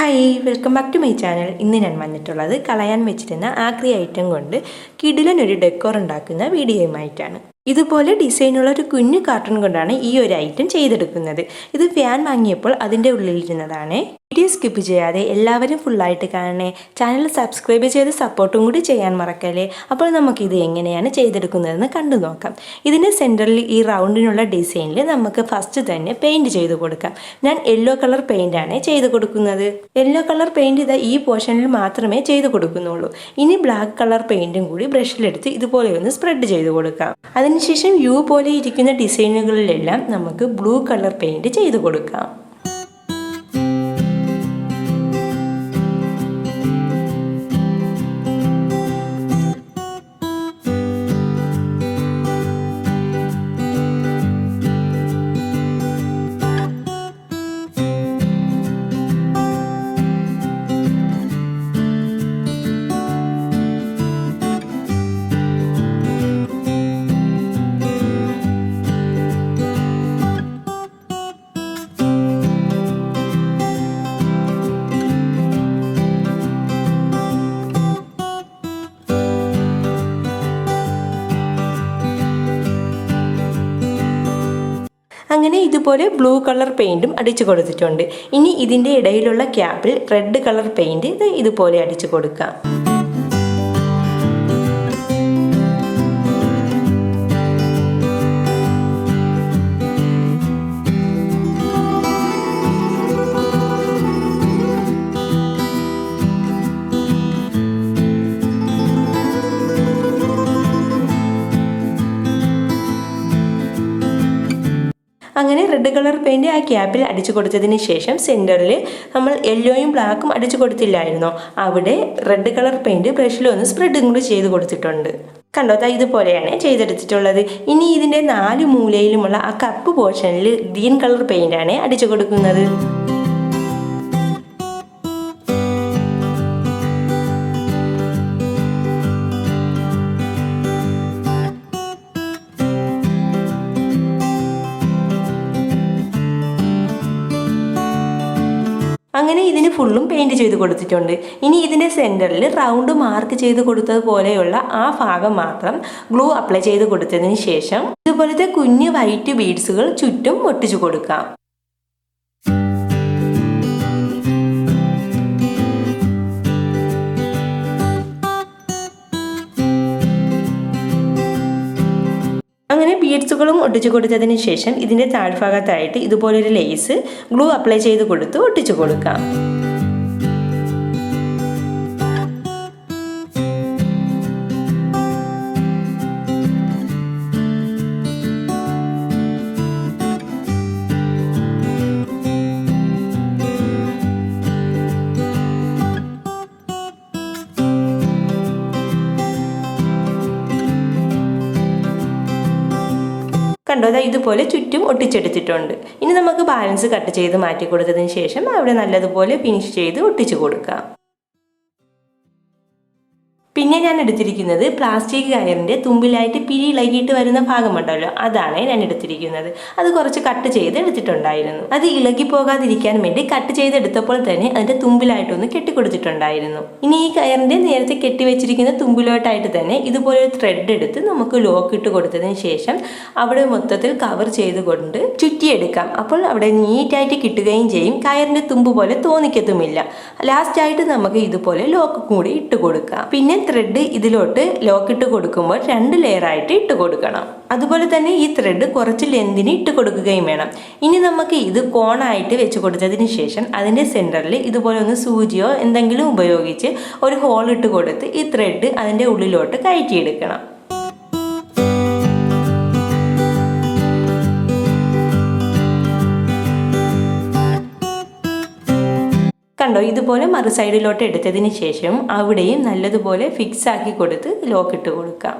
Hi welcome back to my channel ഇന്ന് ഞാൻ വന്നിട്ടുള്ളത് കളയാൻ വെച്ചിരുന്ന ആക്രി ഐറ്റം കൊണ്ട് കിടിലൻ ഒരു ഡെക്കോർ ഉണ്ടാക്കുന്ന വീഡിയോയുമായിട്ടാണ്. ഇതുപോലെ ഡിസൈനുള്ള ഒരു കുഞ്ഞു കാർട്ടൺ കൊണ്ടാണ് ഈ ഒരു ഐറ്റം ചെയ്തെടുക്കുന്നത്. ഇത് ഫാൻ വാങ്ങിയപ്പോൾ അതിന്റെ ഉള്ളിലിരുന്നതാണ്. വീഡിയോ സ്കിപ്പ് ചെയ്യാതെ എല്ലാവരും ഫുള്ളായിട്ട് കാണണേ. ചാനൽ സബ്സ്ക്രൈബ് ചെയ്ത് സപ്പോർട്ടും കൂടി ചെയ്യാൻ മറക്കല്ലേ? അപ്പോൾ നമുക്കിത് എങ്ങനെയാണ് ചെയ്തെടുക്കുന്നതെന്ന് കണ്ടു നോക്കാം. ഇതിന്റെ സെന്ററിൽ ഈ റൗണ്ടിനുള്ള ഡിസൈനിൽ നമുക്ക് ഫസ്റ്റ് തന്നെ പെയിന്റ് ചെയ്ത് കൊടുക്കാം. ഞാൻ യെല്ലോ കളർ പെയിന്റാണ് ചെയ്ത് കൊടുക്കുന്നത്. യെല്ലോ കളർ പെയിന്റ് ഇത് ഈ പോർഷനിൽ മാത്രമേ ചെയ്ത് കൊടുക്കുന്നുള്ളൂ. ഇനി ബ്ലാക്ക് കളർ പെയിന്റും കൂടി ബ്രഷിലെടുത്ത് ഇതുപോലെ ഒന്ന് സ്പ്രെഡ് ചെയ്ത് കൊടുക്കാം. അതിനുശേഷം യു പോലെ ഇരിക്കുന്ന ഡിസൈനുകളിലെല്ലാം നമുക്ക് ബ്ലൂ കളർ പെയിന്റ് ചെയ്ത് കൊടുക്കാം. ഇതുപോലെ ബ്ലൂ കളർ പെയിന്റും അടിച്ചു കൊടുത്തിട്ടുണ്ട്. ഇനി ഇതിന്റെ ഇടയിലുള്ള ക്യാപ്പിൽ റെഡ് കളർ പെയിന്റ് ഇത് ഇതുപോലെ അടിച്ചു കൊടുക്കാം. അങ്ങനെ റെഡ് കളർ പെയിന്റ് ആ ക്യാപ്പിൽ അടിച്ചു കൊടുത്തതിന് ശേഷം സെന്ററിൽ നമ്മൾ യെല്ലോയും ബ്ലാക്കും അടിച്ചു കൊടുത്തില്ലായിരുന്നോ? അവിടെ റെഡ് കളർ പെയിന്റ് ബ്രഷിൽ ഒന്ന് സ്പ്രെഡും കൂടി ചെയ്ത് കൊടുത്തിട്ടുണ്ട്. കണ്ടോ? ദാ ഇതുപോലെയാണ് ചെയ്തെടുത്തിട്ടുള്ളത്. ഇനി ഇതിന്റെ നാല് മൂലയിലുമുള്ള ആ കപ്പ് പോർഷനിൽ ഗ്രീൻ കളർ പെയിന്റാണ് അടിച്ചു കൊടുക്കുന്നത്. അങ്ങനെ ഇതിന് ഫുള്ളും പെയിന്റ് ചെയ്ത് കൊടുത്തിട്ടുണ്ട്. ഇനി ഇതിന്റെ സെന്ററിൽ റൗണ്ട് മാർക്ക് ചെയ്ത് കൊടുത്തതുപോലെയുള്ള ആ ഭാഗം മാത്രം ഗ്ലൂ അപ്ലൈ ചെയ്ത് കൊടുത്തതിന് ശേഷം ഇതുപോലത്തെ കുഞ്ഞ് വൈറ്റ് ബീഡ്സുകൾ ചുറ്റും ഒട്ടിച്ചു കൊടുക്കാം. ബീഡ്സുകളും ഒട്ടിച്ചു കൊടുത്തതിന് ശേഷം ഇതിന്റെ താഴ്ഭാഗത്തായിട്ട് ഇതുപോലൊരു ലേസ് ഗ്ലൂ അപ്ലൈ ചെയ്ത് കൊടുത്ത് ഒട്ടിച്ചു കൊടുക്കാം. കണ്ടോ? അതാ ഇതുപോലെ ചുറ്റും ഒട്ടിച്ചെടുത്തിട്ടുണ്ട്. ഇനി നമുക്ക് ബാലൻസ് കട്ട് ചെയ്ത് മാറ്റി കൊടുത്തതിന് ശേഷം അവിടെ നല്ലതുപോലെ ഫിനിഷ് ചെയ്ത് ഒട്ടിച്ചു കൊടുക്കാം. പിന്നെ ഞാൻ എടുത്തിരിക്കുന്നത് പ്ലാസ്റ്റിക് കയറിന്റെ തുമ്പിലായിട്ട് പിരി ഇളകിയിട്ട് വരുന്ന ഭാഗമുണ്ടല്ലോ അതാണ് ഞാൻ എടുത്തിരിക്കുന്നത്. അത് കുറച്ച് കട്ട് ചെയ്ത് എടുത്തിട്ടുണ്ടായിരുന്നു. അത് ഇളകി പോകാതിരിക്കാൻ വേണ്ടി കട്ട് ചെയ്തെടുത്തപ്പോൾ തന്നെ അതിന്റെ തുമ്പിലായിട്ടൊന്ന് കെട്ടിക്കൊടുത്തിട്ടുണ്ടായിരുന്നു. ഇനി ഈ കയറിന്റെ നേരത്തെ കെട്ടിവെച്ചിരിക്കുന്ന തുമ്പിലോട്ടായിട്ട് തന്നെ ഇതുപോലെ ഒരു ത്രെഡ് എടുത്ത് നമുക്ക് ലോക്ക് ഇട്ട് കൊടുത്തതിന് ശേഷം അവിടെ മൊത്തത്തിൽ കവർ ചെയ്തുകൊണ്ട് ചുറ്റിയെടുക്കാം. അപ്പോൾ അവിടെ നീറ്റായിട്ട് കിട്ടുകയും ചെയ്യും. കയറിന്റെ തുമ്പ് പോലെ തോന്നിക്കത്തുമില്ല. ലാസ്റ്റായിട്ട് നമുക്ക് ഇതുപോലെ ലോക്ക് കൂടി ഇട്ട് കൊടുക്കാം. പിന്നെ ത്രെഡ് ഇതിലോട്ട് ലോക്കിട്ട് കൊടുക്കുമ്പോൾ രണ്ട് ലെയറായിട്ട് ഇട്ട് കൊടുക്കണം. അതുപോലെ തന്നെ ഈ ത്രെഡ് കുറച്ച് ലെന്തിന് ഇട്ട് കൊടുക്കുകയും വേണം. ഇനി നമുക്ക് ഇത് കോണായിട്ട് വെച്ച് കൊടുത്തതിന് ശേഷം അതിന്റെ സെന്ററിൽ ഇതുപോലെ ഒന്ന് സൂചിയോ എന്തെങ്കിലും ഉപയോഗിച്ച് ഒരു ഹോൾ ഇട്ട് കൊടുത്ത് ഈ ത്രെഡ് അതിന്റെ ഉള്ളിലോട്ട് കയറ്റിയെടുക്കണം. കണ്ടോ? ഇതുപോലെ മറു സൈഡിലോട്ട് എടുത്തതിന് ശേഷം അവിടെയും നല്ലതുപോലെ ഫിക്സ് ആക്കി കൊടുത്ത് ലോക്ക് ഇട്ട് കൊടുക്കാം.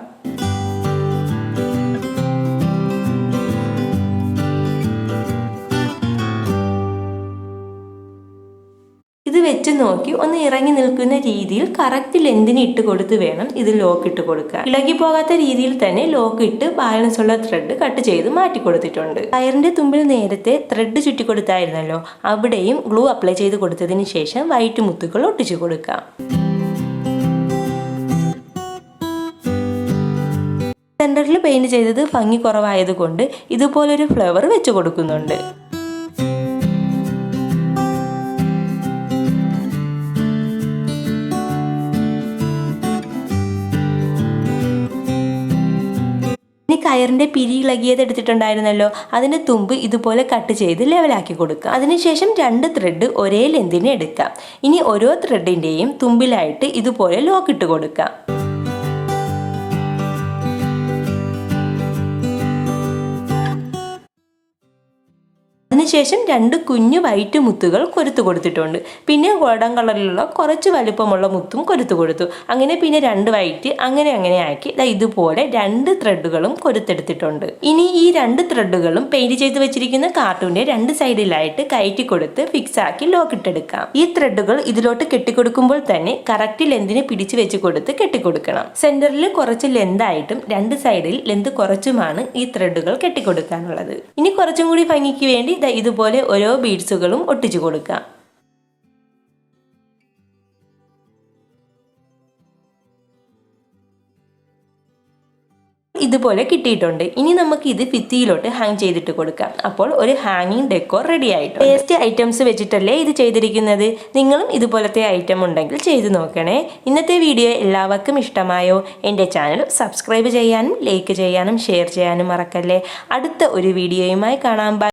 വെച്ച് നോക്കി ഒന്ന് ഇറങ്ങി നിൽക്കുന്ന രീതിയിൽ കറക്റ്റ് ലെന്തിന് ഇട്ട് കൊടുത്ത് വേണം ഇത് ലോക്ക് ഇട്ട് കൊടുക്കാൻ. ഇളകി പോകാത്ത രീതിയിൽ തന്നെ ലോക്ക് ഇട്ട് ബാലൻസ് ഉള്ള ത്രെഡ് കട്ട് ചെയ്ത് മാറ്റി കൊടുത്തിട്ടുണ്ട്. വയറിന്റെ തുമ്പിൽ നേരത്തെ ത്രെഡ് ചുറ്റി കൊടുത്തായിരുന്നല്ലോ. അവിടെയും ഗ്ലൂ അപ്ലൈ ചെയ്ത് കൊടുത്തതിന് ശേഷം വൈറ്റ് മുത്തുകൾ ഒട്ടിച്ചു കൊടുക്കാം. സെന്ററിൽ പെയിന്റ് ചെയ്തത് ഭംഗി കുറവായതുകൊണ്ട് ഇതുപോലൊരു ഫ്ലവർ വെച്ച് കൊടുക്കുന്നുണ്ട്. ഇനി കയറിന്റെ പിരി ഇളകിയത് എടുത്തിട്ടുണ്ടായിരുന്നല്ലോ. അതിന്റെ തുമ്പ് ഇതുപോലെ കട്ട് ചെയ്ത് ലെവലാക്കി കൊടുക്കുക അതിനുശേഷം രണ്ട് ത്രെഡ് ഒരേ ലെന്തിന് എടുക്കാം. ഇനി ഓരോ ത്രെഡിന്റെയും തുമ്പിലായിട്ട് ഇതുപോലെ ലോക്കിട്ട് കൊടുക്കാം. അതിനുശേഷം രണ്ട് കുഞ്ഞു വൈറ്റ് മുത്തുകൾ കൊരുത്തു കൊടുത്തിട്ടുണ്ട്. പിന്നെ ഗോൾഡൻ കളറിലുള്ള കുറച്ച് വലുപ്പമുള്ള മുത്തും കൊരുത്തു കൊടുത്തു. അങ്ങനെ പിന്നെ രണ്ട് വൈറ്റ് അങ്ങനെ അങ്ങനെ ആക്കി ഇതുപോലെ രണ്ട് ത്രെഡുകളും കൊരുത്തെടുത്തിട്ടുണ്ട്. ഇനി ഈ രണ്ട് ത്രെഡുകളും പെയിന്റ് ചെയ്ത് വെച്ചിരിക്കുന്ന കാർട്ടൂണിന്റെ രണ്ട് സൈഡിലായിട്ട് കയറ്റി കൊടുത്ത് ഫിക്സ് ആക്കി ലോക്ക് ഇട്ടെടുക്കാം. ഈ ത്രെഡുകൾ ഇതിലോട്ട് കെട്ടിക്കൊടുക്കുമ്പോൾ തന്നെ കറക്റ്റ് ലെന്തിന് പിടിച്ചു വെച്ച് കൊടുത്ത് കെട്ടിക്കൊടുക്കണം. സെന്ററിൽ കുറച്ച് ലെന്തായിട്ടും രണ്ട് സൈഡിൽ ലെന്ത് കുറച്ചുമാണ് ഈ ത്രെഡുകൾ കെട്ടിക്കൊടുക്കാനുള്ളത്. ഇനി കുറച്ചും കൂടി ഭംഗിക്ക് വേണ്ടി ഇതുപോലെ ഓരോ ബീഡ്സുകളും ഒട്ടിച്ചു കൊടുക്കാം ഇതുപോലെ കിട്ടിയിട്ടുണ്ട്. ഇനി നമുക്ക് ഇത് ഭിത്തിയിലോട്ട് ഹാങ് ചെയ്തിട്ട് കൊടുക്കാം. അപ്പോൾ ഒരു ഹാങ്ങിങ് ഡെക്കോർ റെഡി ആയിട്ടുണ്ട്. വേസ്റ്റ് ഐറ്റംസ് വെച്ചിട്ടല്ലേ ഇത് ചെയ്തിരിക്കുന്നത്? നിങ്ങളും ഇതുപോലത്തെ ഐറ്റം ഉണ്ടെങ്കിൽ ചെയ്തു നോക്കണേ. ഇന്നത്തെ വീഡിയോ എല്ലാവർക്കും ഇഷ്ടമായോ? എന്റെ ചാനൽ സബ്സ്ക്രൈബ് ചെയ്യാനും ലൈക്ക് ചെയ്യാനും ഷെയർ ചെയ്യാനും മറക്കല്ലേ? അടുത്ത ഒരു വീഡിയോയുമായി കാണാം.